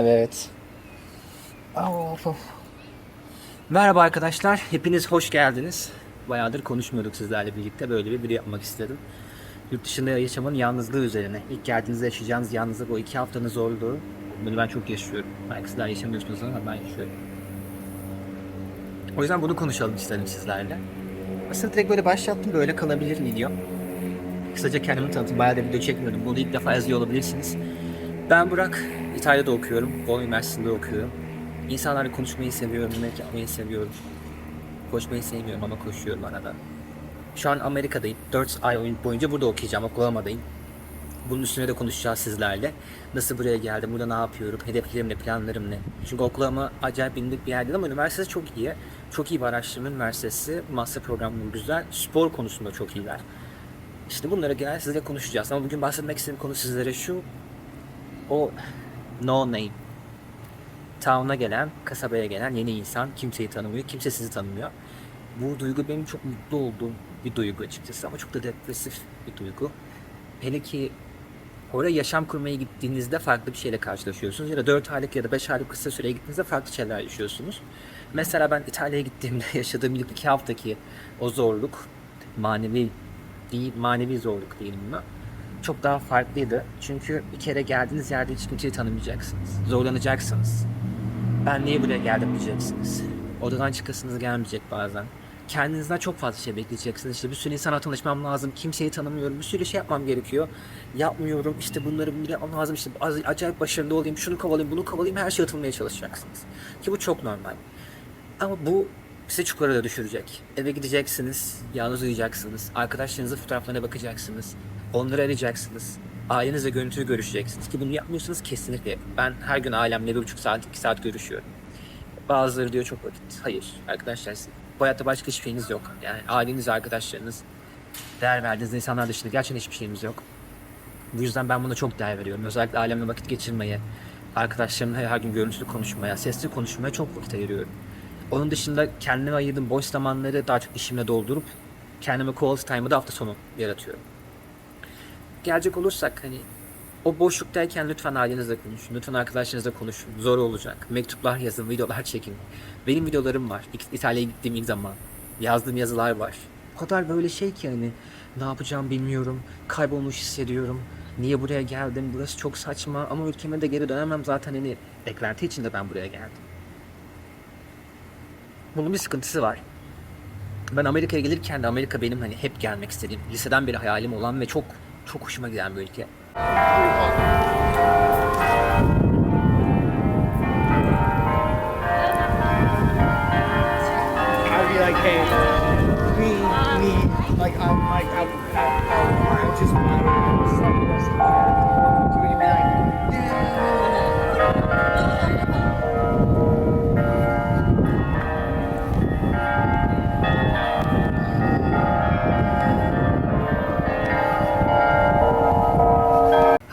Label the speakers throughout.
Speaker 1: Evet. Of, of. Merhaba arkadaşlar, hepiniz hoş geldiniz. Bayağıdır konuşmuyorduk sizlerle birlikte, böyle bir video yapmak istedim. Yurt dışında yaşamanın yalnızlığı üzerine. İlk geldiğinizde yaşayacağınız yalnızlık, o iki haftanın zorluğu. Bunu ben çok yaşıyorum. Belki sizler yaşamıyorsunuz ama ben yaşıyorum. O yüzden bunu konuşalım istedim sizlerle. Aslında direkt böyle başlattım, böyle kalabilir video. Kısaca kendimi tanıtayım, bayağı da video çekmiyordum. Bunu ilk defa izliyor olabilirsiniz. Ben Burak, İtalya'da okuyorum. Bolu Üniversitesi'nde okuyorum. İnsanlarla konuşmayı seviyorum, yemek yapmayı seviyorum. Koşmayı sevmiyorum ama koşuyorum arada. Şu an Amerika'dayım. 4 ay boyunca burada okuyacağım, Oklahoma'dayım. Bunun üstüne de konuşacağız sizlerle. Nasıl buraya geldim, burada ne yapıyorum, hedeflerim ne, planlarım ne. Çünkü Oklahoma acayip bindik bir yer değil ama üniversitesi çok iyi. Çok iyi bir araştırma üniversitesi. Master programları güzel. Spor konusunda çok iyiler. İşte bunları genel sizle konuşacağız. Ama bugün bahsetmek istediğim konu sizlere şu. O no name. Town'a gelen, kasabaya gelen yeni insan kimseyi tanımıyor, kimse sizi tanımıyor. Bu duygu benim çok mutlu olduğum bir duygu açıkçası ama çok da depresif bir duygu. Hele ki oraya yaşam kurmaya gittiğinizde farklı bir şeyle karşılaşıyorsunuz. Ya da 4 aylık ya da 5 aylık kısa süreye gittiğinizde farklı şeyler yaşıyorsunuz. Mesela ben İtalya'ya gittiğimde yaşadığım ilk iki haftaki o zorluk, manevi değil, manevi zorluk diyelim buna. Çok daha farklıydı. Çünkü bir kere geldiğiniz yerde hiç kimseyi tanımayacaksınız. Zorlanacaksınız. Ben niye buraya geldim diyeceksiniz. Odadan çıkasınız gelmeyecek bazen. Kendinizden çok fazla şey bekleyeceksiniz. İşte bir sürü insana tanışmam lazım. Kimseyi tanımıyorum. Bir sürü şey yapmam gerekiyor. Yapmıyorum. İşte bunları bunları yapmam lazım. İşte acayip başarılı olayım. Şunu kovalayayım, bunu kovalayayım. Her şeye atılmaya çalışacaksınız. Ki bu çok normal. Ama bu sizi çukura da düşürecek. Eve gideceksiniz, yalnız uyuyacaksınız. Arkadaşlarınızın fotoğraflarına bakacaksınız. Onları arayacaksınız. Ailenizle görüntülü görüşeceksiniz. Ki bunu yapmıyorsanız kesinlikle. Ben her gün ailemle bir buçuk saat, iki saat görüşüyorum. Bazıları diyor çok vakit. Hayır arkadaşlar bu hayatta başka hiçbir şeyiniz yok. Yani aileniz, arkadaşlarınız, değer verdiğiniz insanlar dışında gerçekten hiçbir şeyimiz yok. Bu yüzden ben buna çok değer veriyorum. Özellikle ailemle vakit geçirmeye, arkadaşlarımla her gün görüntülü konuşmaya, sesli konuşmaya çok vakit ayırıyorum. Onun dışında kendime ayırdığım boş zamanları daha çok işimle doldurup kendime quality time'ı da hafta sonu yaratıyorum. Gelecek olursak hani o boşluktayken lütfen ailenizle konuşun, lütfen arkadaşlarınızla konuşun. Zor olacak. Mektuplar yazın, videolar çekin. Benim videolarım var. İtalya'ya gittiğim ilk zaman. Yazdığım yazılar var. O kadar böyle şey ki hani ne yapacağım bilmiyorum. Kaybolmuş hissediyorum. Niye buraya geldim? Burası çok saçma ama ülkeme de geri dönemem zaten hani beklenti içinde ben buraya geldim. Bunun bir sıkıntısı var. Ben Amerika'ya gelirken de Amerika benim hani hep gelmek istediğim, liseden beri hayalim olan ve çok çok hoşuma giden bir ülke.
Speaker 2: Like, I'm like I, I, I, I just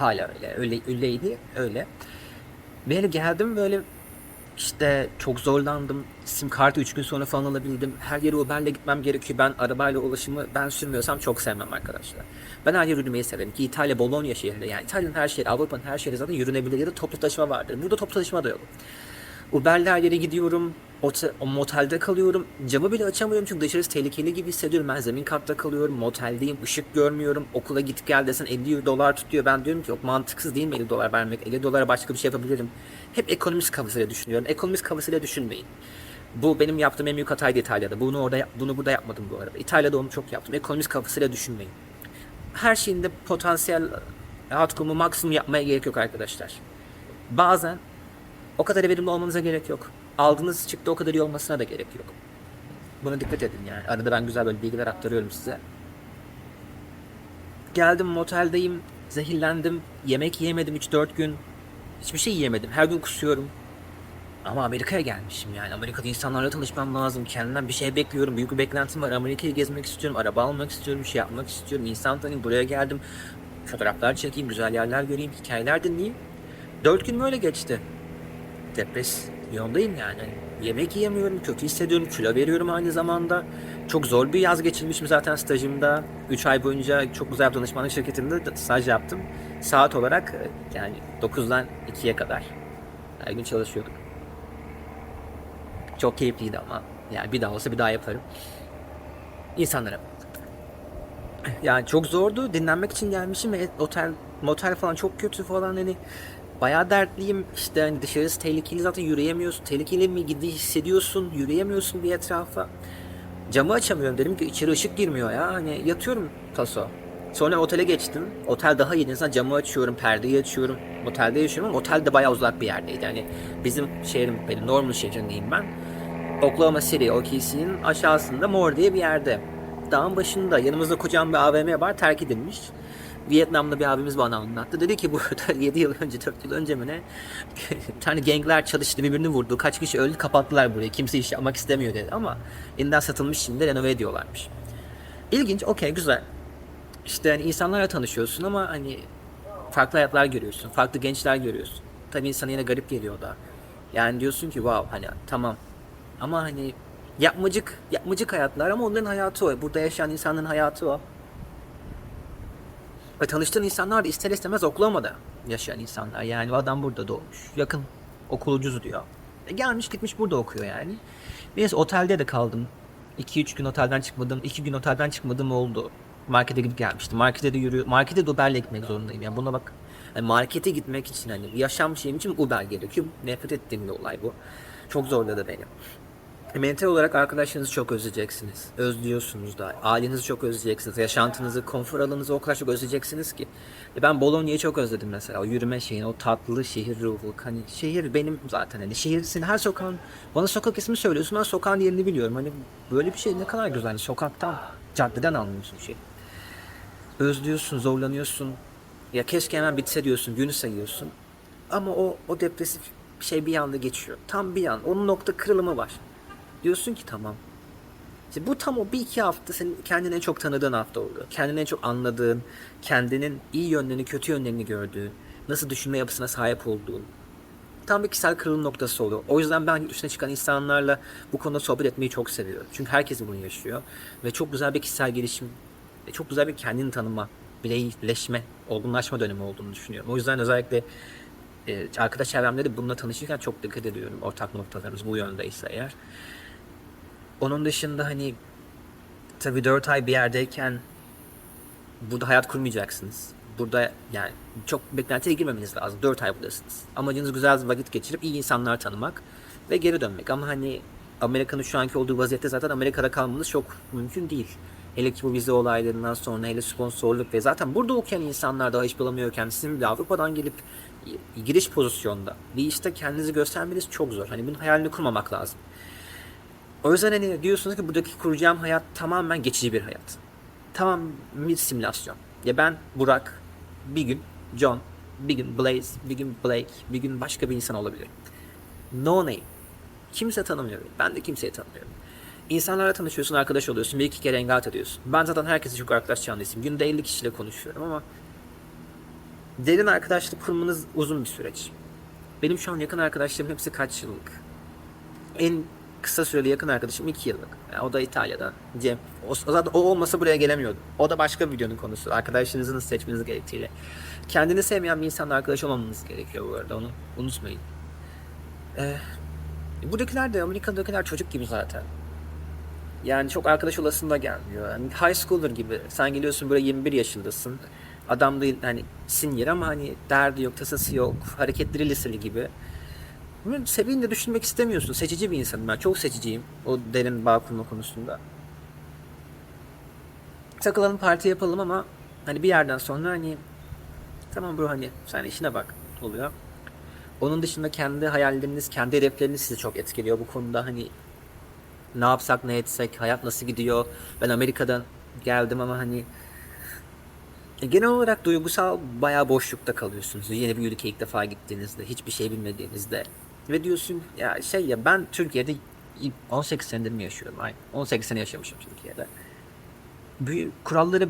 Speaker 1: Hala öyle. Öyle öyleydi. Öyle. Böyle geldim böyle işte çok zorlandım. Sim kartı 3 gün sonra falan alabildim. Her yere Uber'le gitmem gerekiyor. Ben arabayla ulaşımı ben sürmüyorsam çok sevmem arkadaşlar. Ben her yere yürümeyi severim ki İtalya Bologna şehrinde yani İtalya'nın her şehri, Avrupa'nın her şehri zaten yürünebilir ya da toplu taşıma vardır. Burada toplu taşıma da yok. Uber'le her yere gidiyorum. Otel, motelde kalıyorum. Camı bile açamıyorum çünkü dışarısı tehlikeli gibi hissediyorum. Ben zemin katta kalıyorum. Moteldeyim. ışık görmüyorum. Okula git gel desen 50 dolar tutuyor. Ben diyorum ki yok mantıksız değil mi 50 dolar vermek? 50 dolara başka bir şey yapabilirim. Hep ekonomist kafasıyla düşünüyorum. Ekonomist kafasıyla düşünmeyin. Bu benim yaptığım en büyük hataydı İtalya'da. Bunu orada bunu burada yapmadım bu arada. İtalya'da onu çok yaptım. Ekonomist kafasıyla düşünmeyin. Her şeyinde potansiyel outcome'u maksimum yapmaya gerek yok arkadaşlar. Bazen o kadar verimli olmanıza gerek yok. Aldığınız çıktı o kadar iyi olmasına da gerek yok. Buna dikkat edin yani. Arada ben güzel böyle bilgiler aktarıyorum size. Geldim moteldeyim, zehirlendim, yemek yiyemedim 3-4 gün. Hiçbir şey yiyemedim. Her gün kusuyorum. Ama Amerika'ya gelmişim yani. Amerika'da insanlarla tanışmam lazım. Kendimden bir şey bekliyorum. Büyük bir beklentim var. Amerika'yı gezmek istiyorum. Araba almak istiyorum. Bir şey yapmak istiyorum. İnsan tanıyayım. Buraya geldim. Fotoğraflar çekeyim. Güzel yerler göreyim. Hikayeler dinleyeyim. Dört gün böyle geçti depresyondayım yani. Yemek yiyemiyorum, kötü hissediyorum, kilo veriyorum aynı zamanda. Çok zor bir yaz geçirmişim zaten stajımda. 3 ay boyunca çok güzel bir danışmanlık şirketinde de staj yaptım. Saat olarak e, yani 9'dan 2'ye kadar. Her gün çalışıyorduk. Çok keyifliydi ama. Yani bir daha olsa bir daha yaparım. İnsanlara. Yani çok zordu. Dinlenmek için gelmişim ve otel, motel falan çok kötü falan hani bayağı dertliyim. İşte hani dışarısı tehlikeli zaten yürüyemiyorsun. Tehlikeli mi gidi hissediyorsun. Yürüyemiyorsun bir etrafa. Camı açamıyorum. Dedim ki içeri ışık girmiyor ya. Hani yatıyorum taso. Sonra otele geçtim. Otel daha iyi. İnsan camı açıyorum, perdeyi açıyorum. Otelde yaşıyorum ama otel de bayağı uzak bir yerdeydi. Yani bizim şehrim, benim Normal şehrindeyim ben. Oklahoma City, OKC'nin aşağısında Moore diye bir yerde. Dağın başında yanımızda kocaman bir AVM var terk edilmiş. Vietnam'da bir abimiz bana anlattı. Dedi ki burada 7 yıl önce 4 yıl önce mi ne bir tane gangler çalıştı birbirini vurdu. Kaç kişi öldü kapattılar burayı. Kimse iş yapmak istemiyor dedi ama yeniden satılmış şimdi renove ediyorlarmış. İlginç okey güzel. İşte hani insanlarla tanışıyorsun ama hani farklı hayatlar görüyorsun. Farklı gençler görüyorsun. Tabii insana yine garip geliyor da. Yani diyorsun ki wow hani tamam. Ama hani yapmacık, yapmacık hayatlar ama onların hayatı o. Burada yaşayan insanların hayatı o. Ve tanıştığın insanlar da ister istemez Oklahoma'da yaşayan insanlar. Yani adam burada doğmuş. Yakın. Okul ucuz diyor. E gelmiş gitmiş burada okuyor yani. Neyse otelde de kaldım. 2-3 gün otelden çıkmadım. 2 gün otelden çıkmadım oldu. Markete gidip gelmiştim. Markete de yürüyor. Markete de Uber'le gitmek zorundayım. Yani buna bak. Yani markete gitmek için hani yaşam şeyim için Uber gerekiyor. Nefret ettiğim bir olay bu. Çok zorladı beni. Mental olarak arkadaşlarınızı çok özleyeceksiniz. Özlüyorsunuz da. Ailenizi çok özleyeceksiniz. Yaşantınızı, konfor alanınızı o kadar çok özleyeceksiniz ki. E ben Bologna'yı çok özledim mesela. O yürüme şeyini, o tatlı şehir ruhu. Hani şehir benim zaten. Hani şehir senin her sokağın... Bana sokak ismi söylüyorsun. Ben sokağın yerini biliyorum. Hani böyle bir şey ne kadar güzel. Hani sokaktan, caddeden anlıyorsun şey. Özlüyorsun, zorlanıyorsun. Ya keşke hemen bitse diyorsun, günü sayıyorsun. Ama o, o depresif şey bir anda geçiyor. Tam bir an. Onun nokta kırılımı var. Diyorsun ki tamam. İşte bu tam o bir iki hafta senin kendini en çok tanıdığın hafta oluyor. Kendini en çok anladığın, kendinin iyi yönlerini, kötü yönlerini gördüğün, nasıl düşünme yapısına sahip olduğun. Tam bir kişisel kırılım noktası oluyor. O yüzden ben üstüne çıkan insanlarla bu konuda sohbet etmeyi çok seviyorum. Çünkü herkes bunu yaşıyor. Ve çok güzel bir kişisel gelişim, çok güzel bir kendini tanıma, bireyleşme, olgunlaşma dönemi olduğunu düşünüyorum. O yüzden özellikle e, arkadaş çevremde de bununla tanışırken çok dikkat ediyorum. Ortak noktalarımız bu yöndeyse eğer. Onun dışında hani tabii 4 ay bir yerdeyken burada hayat kurmayacaksınız. Burada yani çok beklentiye girmemeniz lazım. 4 ay buradasınız. Amacınız güzel vakit geçirip iyi insanlar tanımak ve geri dönmek. Ama hani Amerika'nın şu anki olduğu vaziyette zaten Amerika'da kalmanız çok mümkün değil. Hele ki bu vize olaylarından sonra hele sponsorluk ve zaten burada okuyan insanlar daha iş bulamıyorken sizin bir Avrupa'dan gelip giriş pozisyonda bir işte kendinizi göstermeniz çok zor. Hani bunun hayalini kurmamak lazım. O yüzden hani diyorsunuz ki buradaki kuracağım hayat tamamen geçici bir hayat. Tamam bir simülasyon. Ya ben Burak, bir gün John, bir gün Blaze, bir gün Blake, bir gün başka bir insan olabilirim. No name. Kimse tanımıyor beni. Ben de kimseyi tanımıyorum. İnsanlarla tanışıyorsun, arkadaş oluyorsun, bir iki kere hangout ediyorsun. Ben zaten herkese çok arkadaş canlısıyım. Günde 50 kişiyle konuşuyorum ama derin arkadaşlık kurmanız uzun bir süreç. Benim şu an yakın arkadaşlarım hepsi kaç yıllık. En kısa süreli yakın arkadaşım 2 yıllık. Yani o da İtalya'dan. Cem. O, zaten o olmasa buraya gelemiyordu. O da başka bir videonun konusu. Arkadaşlarınızı nasıl seçmeniz gerektiğiyle. Kendini sevmeyen bir insanla arkadaş olmamanız gerekiyor bu arada. Onu unutmayın. Ee, buradakiler de Amerika'dakiler çocuk gibi zaten. Yani çok arkadaş olasın da gelmiyor. Yani high schooler gibi. Sen geliyorsun böyle 21 yaşındasın. Adam değil hani senior ama hani derdi yok, tasası yok. Hareketleri liseli gibi. Bunu seveyim de düşünmek istemiyorsun. Seçici bir insanım ben. Çok seçiciyim. O derin bağ kurma konusunda. Takılalım parti yapalım ama hani bir yerden sonra hani tamam bro hani sen işine bak oluyor. Onun dışında kendi hayalleriniz, kendi hedefleriniz sizi çok etkiliyor bu konuda hani ne yapsak ne etsek, hayat nasıl gidiyor. Ben Amerika'dan geldim ama hani e, genel olarak duygusal bayağı boşlukta kalıyorsunuz. Yeni bir ülkeye ilk defa gittiğinizde, hiçbir şey bilmediğinizde. Ve diyorsun ya şey ya ben Türkiye'de 18 senedir mi yaşıyorum? Aynen. 18 sene yaşamışım Türkiye'de. Büyü, kuralları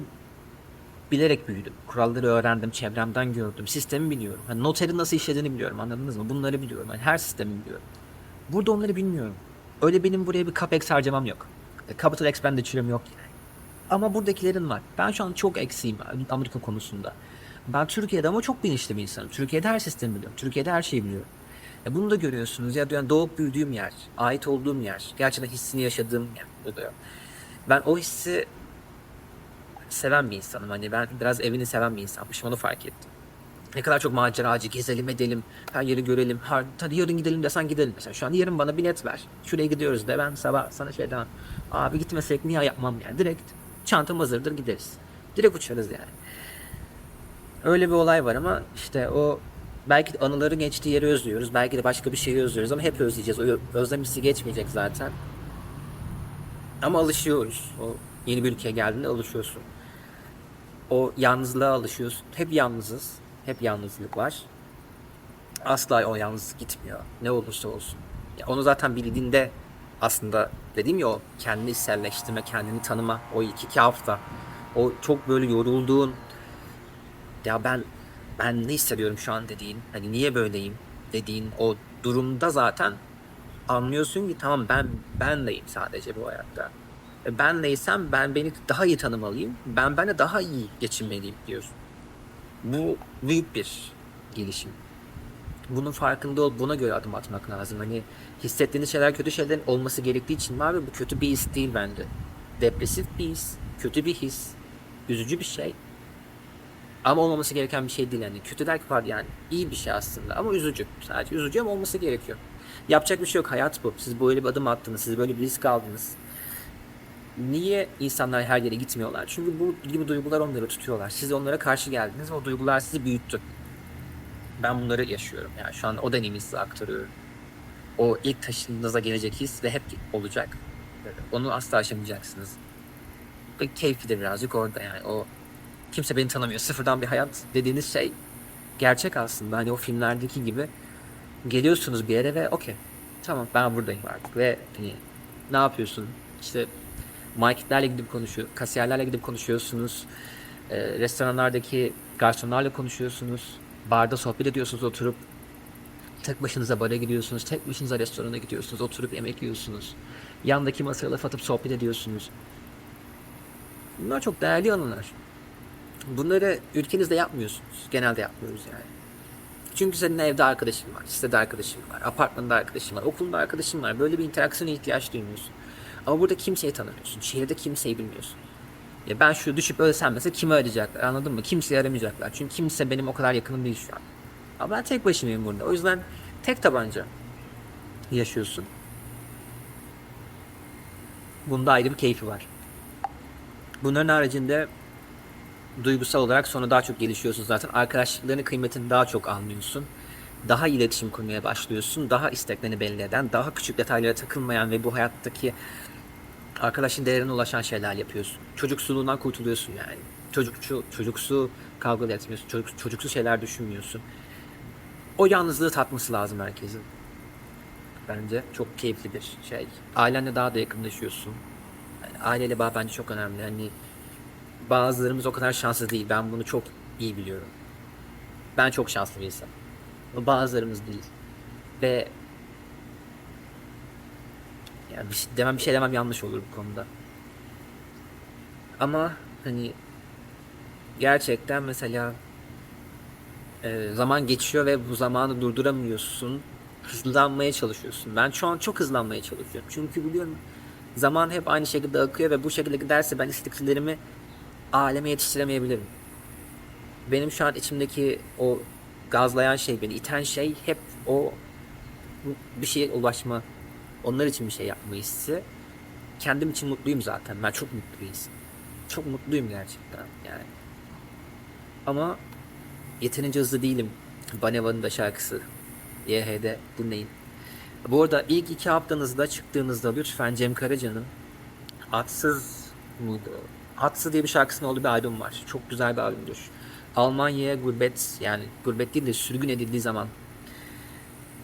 Speaker 1: bilerek büyüdüm. Kuralları öğrendim, çevremden gördüm. Sistemi biliyorum. Hani noterin nasıl işlediğini biliyorum. Anladınız mı? Bunları biliyorum. Yani her sistemi biliyorum. Burada onları bilmiyorum. Öyle benim buraya bir capex harcamam yok. E, Capital expenditure'ım yok. Ama buradakilerin var. Ben şu an çok eksiğim Amerika konusunda. Ben Türkiye'de ama çok bilinçli bir insanım. Türkiye'de her sistemi biliyorum. Türkiye'de her şeyi biliyorum. E bunu da görüyorsunuz ya yani doğup büyüdüğüm yer, ait olduğum yer, gerçekten hissini yaşadığım yer. Ben o hissi seven bir insanım. Hani ben biraz evini seven bir insanmışım onu fark ettim. Ne kadar çok maceracı, gezelim edelim, her yeri görelim. Ha, hadi yarın gidelim desen gidelim. Mesela şu an yarın bana bilet ver. Şuraya gidiyoruz de ben sabah sana şey demem. Abi gitmesek niye yapmam yani. Direkt çantam hazırdır gideriz. Direkt uçarız yani. Öyle bir olay var ama işte o belki anıları geçtiği yeri özlüyoruz. Belki de başka bir şeyi özlüyoruz ama hep özleyeceğiz. O özlem hissi geçmeyecek zaten. Ama alışıyoruz. O yeni bir ülkeye geldiğinde alışıyorsun. O yalnızlığa alışıyorsun. Hep yalnızız. Hep yalnızlık var. Asla o yalnızlık gitmiyor. Ne olursa olsun. Ya onu zaten bildiğinde aslında dediğim ya o kendini içselleştirme, kendini tanıma. O ilk iki hafta. O çok böyle yorulduğun ya ben ben ne hissediyorum şu an dediğin hani niye böyleyim dediğin o durumda zaten anlıyorsun ki tamam ben benleyim sadece bu hayatta. E, Benleysem ben beni daha iyi tanımalıyım. Ben benle daha iyi geçinmeliyim diyorsun. Bu büyük bir gelişim. Bunun farkında ol, buna göre adım atmak lazım. Hani hissettiğiniz şeyler kötü şeylerin olması gerektiği için var ve bu kötü bir his değil bence. Depresif bir his, kötü bir his, üzücü bir şey. Ama olmaması gereken bir şey değil yani. Kötü derken var yani. iyi bir şey aslında ama üzücü. Sadece üzücü ama olması gerekiyor. Yapacak bir şey yok. Hayat bu. Siz böyle bir adım attınız. Siz böyle bir risk aldınız. Niye insanlar her yere gitmiyorlar? Çünkü bu gibi duygular onları tutuyorlar. Siz onlara karşı geldiniz ve o duygular sizi büyüttü. Ben bunları yaşıyorum. Yani şu an o deneyimi size aktarıyorum. O ilk taşınınıza gelecek his ve hep olacak. Onu asla aşamayacaksınız. Ve keyfi de birazcık orada yani. O kimse beni tanımıyor. Sıfırdan bir hayat dediğiniz şey gerçek aslında. Hani o filmlerdeki gibi geliyorsunuz bir yere ve okey tamam ben buradayım artık ve hani ne yapıyorsun? İşte marketlerle gidip konuşuyor, kasiyerlerle gidip konuşuyorsunuz. Ee, restoranlardaki garsonlarla konuşuyorsunuz. Barda sohbet ediyorsunuz oturup. Tek başınıza bara gidiyorsunuz. Tek başınıza restorana gidiyorsunuz. Oturup yemek yiyorsunuz. Yandaki masaya laf atıp sohbet ediyorsunuz. Bunlar çok değerli anılar. Bunları ülkenizde yapmıyorsunuz. Genelde yapmıyoruz yani. Çünkü senin evde arkadaşın var, sitede arkadaşın var, apartmanda arkadaşın var, okulda arkadaşın var. Böyle bir interaksiyona ihtiyaç duymuyorsun. Ama burada kimseyi tanımıyorsun. Şehirde kimseyi bilmiyorsun. Ya ben şu düşüp ölsem mesela kimi arayacaklar anladın mı? Kimseyi aramayacaklar. Çünkü kimse benim o kadar yakınım değil şu an. Ama ben tek başımayım burada. O yüzden tek tabanca yaşıyorsun. Bunda ayrı bir keyfi var. Bunların haricinde duygusal olarak sonra daha çok gelişiyorsun zaten. Arkadaşlıklarının kıymetini daha çok anlıyorsun. Daha iletişim kurmaya başlıyorsun. Daha isteklerini belli eden, daha küçük detaylara takılmayan ve bu hayattaki arkadaşın değerine ulaşan şeyler yapıyorsun. Çocuksuluğundan kurtuluyorsun yani. Çocukçu, çocuksu kavga etmiyorsun. Çocuk, çocuksu şeyler düşünmüyorsun. O yalnızlığı tatması lazım herkesin. Bence çok keyifli bir şey. Ailenle daha da yakınlaşıyorsun. Aileyle bağ bence çok önemli. Hani bazılarımız o kadar şanslı değil. Ben bunu çok iyi biliyorum. Ben çok şanslı bir insanım. Ama Bazılarımız değil. Ve yani bir şey, demem bir şey demem yanlış olur bu konuda. Ama hani gerçekten mesela e, zaman geçiyor ve bu zamanı durduramıyorsun. Hızlanmaya çalışıyorsun. Ben şu an çok hızlanmaya çalışıyorum. Çünkü biliyorum zaman hep aynı şekilde akıyor ve bu şekilde giderse ben isteklerimi aleme yetiştiremeyebilirim. Benim şu an içimdeki o gazlayan şey, beni iten şey hep o bir şeye ulaşma, onlar için bir şey yapma hissi. Kendim için mutluyum zaten. Ben çok mutluyum. Çok mutluyum gerçekten yani. Ama yeterince hızlı değilim. Baneva'nın da şarkısı. YH'de dinleyin. Bu arada ilk iki haftanızda çıktığınızda lütfen Cem Karaca'nın Atsız mıydı? Atsız diye bir şarkısının olduğu bir albüm var. Çok güzel bir albümdür. Almanya'ya gurbet yani gurbet değil de sürgün edildiği zaman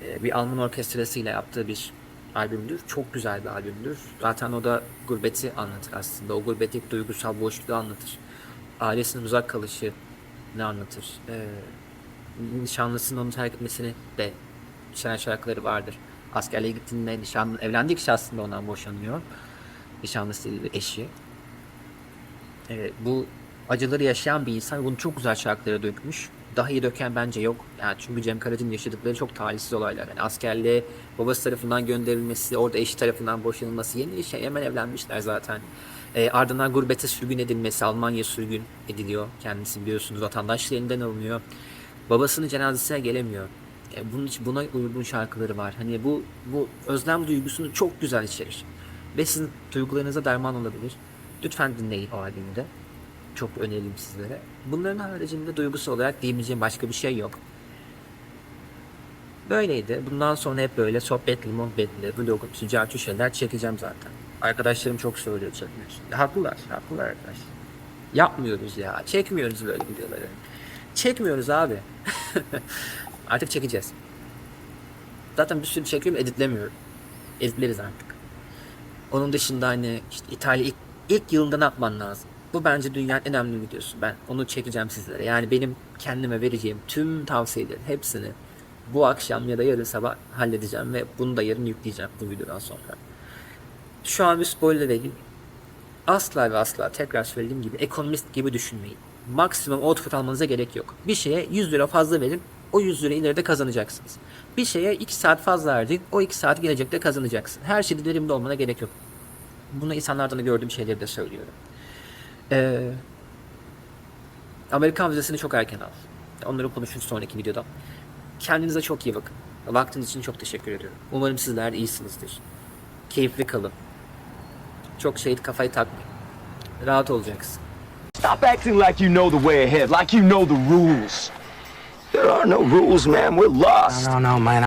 Speaker 1: e, bir Alman orkestrasıyla yaptığı bir albümdür. Çok güzel bir albümdür. Zaten o da gurbeti anlatır aslında. O gurbeti duygusal boşluğu anlatır. Ailesinin uzak kalışı ne anlatır. E, nişanlısının onu terk etmesini de içeren şarkıları vardır. Askerliğe gittiğinde nişanlı, evlendiği kişi aslında ondan boşanıyor. Nişanlısı eşi. E, bu acıları yaşayan bir insan bunu çok güzel şarkılara dökmüş. daha iyi döken bence yok. Yani çünkü Cem Karaca'nın yaşadıkları çok talihsiz olaylar. Yani askerliğe babası tarafından gönderilmesi, orada eşi tarafından boşanılması, yeni şey hemen evlenmişler zaten. E, ardından gurbete sürgün edilmesi, Almanya sürgün ediliyor. Kendisi biliyorsunuz vatandaşlığı alınıyor. Babasının cenazesine gelemiyor. E, bunun için buna uygun şarkıları var. Hani bu bu özlem duygusunu çok güzel içerir. Ve sizin duygularınıza derman olabilir. Lütfen dinleyin o albümü de. Çok öneririm sizlere. Bunların haricinde duygusal olarak diyebileceğim başka bir şey yok. Böyleydi. Bundan sonra hep böyle sohbetli, muhabbetli, vlog, sıcak şeyler çekeceğim zaten. Arkadaşlarım çok söylüyor çekmiyorsun. Haklılar, haklılar arkadaşlar. Yapmıyoruz ya. Çekmiyoruz böyle videoları. Çekmiyoruz abi. artık çekeceğiz. Zaten bir sürü çekiyorum editlemiyorum. Editleriz artık. Onun dışında hani işte İtalya ilk, ilk yılında ne yapman lazım? Bu bence dünyanın en önemli videosu. Ben onu çekeceğim sizlere. Yani benim kendime vereceğim tüm tavsiyelerin hepsini bu akşam ya da yarın sabah halledeceğim ve bunu da yarın yükleyeceğim bu videodan sonra. Şu an bir spoiler vereyim. Asla ve asla tekrar söylediğim gibi ekonomist gibi düşünmeyin. Maksimum output almanıza gerek yok. Bir şeye 100 lira fazla verin. O 100 lira ileride kazanacaksınız. Bir şeye 2 saat fazla verdin. O 2 saat gelecekte kazanacaksın. Her şeyde verimli olmana gerek yok. Bunu insanlardan da gördüğüm şeyleri de söylüyorum. Ee, Amerikan vizesini çok erken al. Onları konuşuruz sonraki videoda. Kendinize çok iyi bakın. Vaktiniz için çok teşekkür ediyorum. Umarım sizler de iyisinizdir. Keyifli kalın. Çok şey kafayı takmayın. Rahat olacaksın.
Speaker 3: Stop acting like you know the way ahead, like you know the rules. There are no rules, man. We're lost.
Speaker 2: No, no, man.